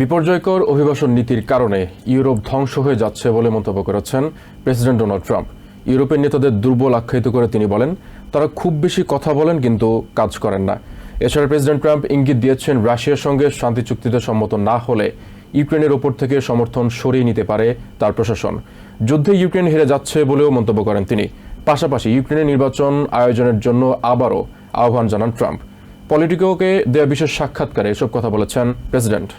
বিপর্যয়কর অভিবাসন নীতির কারণে ইউরোপ ধ্বংস হয়ে যাচ্ছে বলে মন্তব্য করেছেন প্রেসিডেন্ট ডোনাল্ড ট্রাম্প। ইউরোপের নেতাদের দুর্বল আখ্যায়িত করে তিনি বলেন, তারা খুব বেশি কথা বলেন কিন্তু কাজ করেন না। এছাড়া প্রেসিডেন্ট ট্রাম্প ইঙ্গিত দিয়েছেন, রাশিয়ার সঙ্গে শান্তি চুক্তিতে সম্মত না হলে ইউক্রেনের ওপর থেকে সমর্থন সরিয়ে নিতে পারে তার প্রশাসন। যুদ্ধে ইউক্রেন হেরে যাচ্ছে বলেও মন্তব্য করেন তিনি। পাশাপাশি ইউক্রেনের নির্বাচন আয়োজনের জন্য আবারও আহ্বান জানান ট্রাম্প। পলিটিকোকে দেয়া বিশেষ সাক্ষাৎকারে এসব কথা বলেছেন প্রেসিডেন্ট।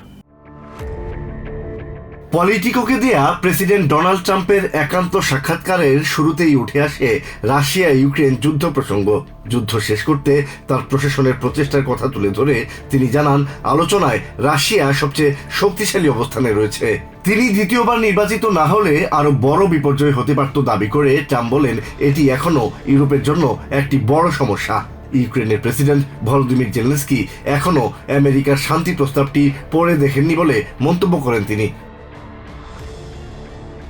পলিটিকোকে দেয়া প্রেসিডেন্ট ডোনাল্ড ট্রাম্পের একান্ত সাক্ষাৎকারের শুরুতেই উঠে আসে রাশিয়া ইউক্রেন যুদ্ধ প্রসঙ্গ। যুদ্ধ শেষ করতে তার প্রশাসনের প্রচেষ্টার কথা তুলে ধরে তিনি জানান, আলোচনায় রাশিয়া সবচেয়ে শক্তিশালী অবস্থানে রয়েছে। তিনি দ্বিতীয়বার নির্বাচিত না হলে আরও বড় বিপর্যয় হতে পারত দাবি করে ট্রাম্প বলেন, এটি এখনও ইউরোপের জন্য একটি বড় সমস্যা। ইউক্রেনের প্রেসিডেন্ট ভলোদিমির জেলেন্সকি এখনও আমেরিকার শান্তি প্রস্তাবটি পড়ে দেখেননি বলে মন্তব্য করেন তিনি।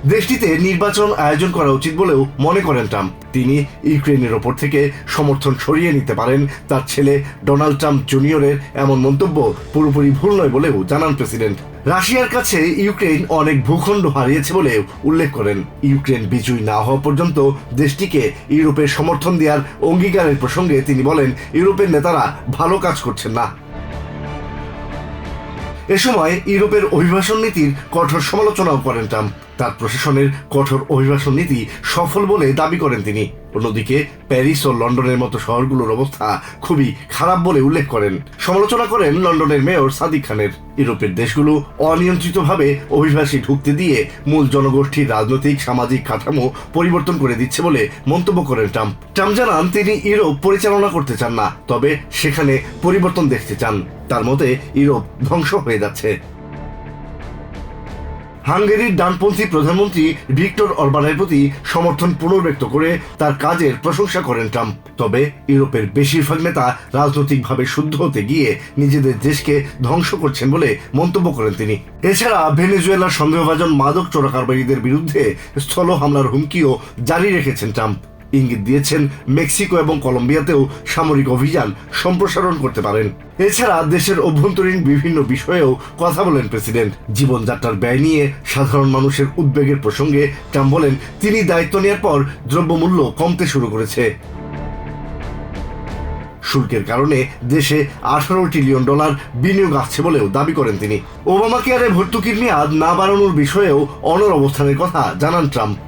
দেশটিতে নির্বাচন আয়োজন করা উচিত বলেও মনে করেন ট্রাম্প। তিনি ইউক্রেনের ওপর থেকে সমর্থন সরিয়ে নিতে পারেন তার ছেলে ডোনাল্ড ট্রাম্প জুনিয়রের এমন মন্তব্য পুরোপুরি ভুল নয় বলেও জানান প্রেসিডেন্ট। রাশিয়ার কাছে ইউক্রেন অনেক ভূখণ্ড হারিয়েছে বলে উল্লেখ করেন। ইউক্রেন বিজয়ী না হওয়া পর্যন্ত দেশটিকে ইউরোপের সমর্থন দেওয়ার অঙ্গীকারের প্রসঙ্গে তিনি বলেন, ইউরোপের নেতারা ভালো কাজ করছেন না। এ সময় ইউরোপের অভিবাসন নীতির কঠোর সমালোচনাও করেন ট্রাম্প। তার প্রশাসনের কঠোর অভিবাসন নীতি সফল বলে দাবি করেন তিনি। অন্যদিকে প্যারিস ও লন্ডনের মতো শহরগুলোর অবস্থা খুবই খারাপ বলে উল্লেখ করেন। সমালোচনা করেন লন্ডনের মেয়র সাদিক খানের। ইউরোপের দেশগুলো অনিয়ন্ত্রিতভাবে অভিবাসী ঢুকতে দিয়ে মূল জনগোষ্ঠীর রাজনৈতিক, সামাজিক কাঠামো পরিবর্তন করে দিচ্ছে বলে মন্তব্য করেন ট্রাম্প। ট্রাম্প জানান, তিনি ইউরোপ পরিচালনা করতে চান না, তবে সেখানে পরিবর্তন দেখতে চান। তার মতে, ইউরোপ ধ্বংস হয়ে যাচ্ছে। হাঙ্গেরির ডানপন্থী প্রধানমন্ত্রী ভিক্টর অরবানের প্রতি সমর্থন পুনর্ব্যক্ত করে তার কাজের প্রশংসা করেন ট্রাম্প। তবে ইউরোপের বেশিরভাগ নেতা রাজনৈতিকভাবে শুদ্ধ হতে গিয়ে নিজেদের দেশকে ধ্বংস করছেন বলে মন্তব্য করেন তিনি। এছাড়া ভেনেজুয়েলার সন্দেহভাজন মাদক চোরাকারবারীদের বিরুদ্ধে স্থল হামলার হুমকিও জারি রেখেছেন ট্রাম্প। ইঙ্গিত দিয়েছেন মেক্সিকো এবং কলম্বিয়াতেও সামরিক অভিযান সম্প্রসারণ করতে পারেন। এছাড়া দেশের অভ্যন্তরীণ বিভিন্ন বিষয়েও কথা বলেন প্রেসিডেন্ট। জীবনযাত্রার ব্যয় নিয়ে সাধারণ মানুষের উদ্বেগের প্রসঙ্গে ট্রাম্প বলেন, তিনি দায়িত্ব নেওয়ার পর দ্রব্যমূল্য কমতে শুরু করেছে। শুল্কের কারণে দেশে আঠারো ট্রিলিয়ন ডলার বিনিয়োগ আসছে বলেও দাবি করেন তিনি। ওবামা কেয়ারে ভর্তুকির মেয়াদ না বাড়ানোর বিষয়েও অনর অবস্থানের কথা জানান ট্রাম্প।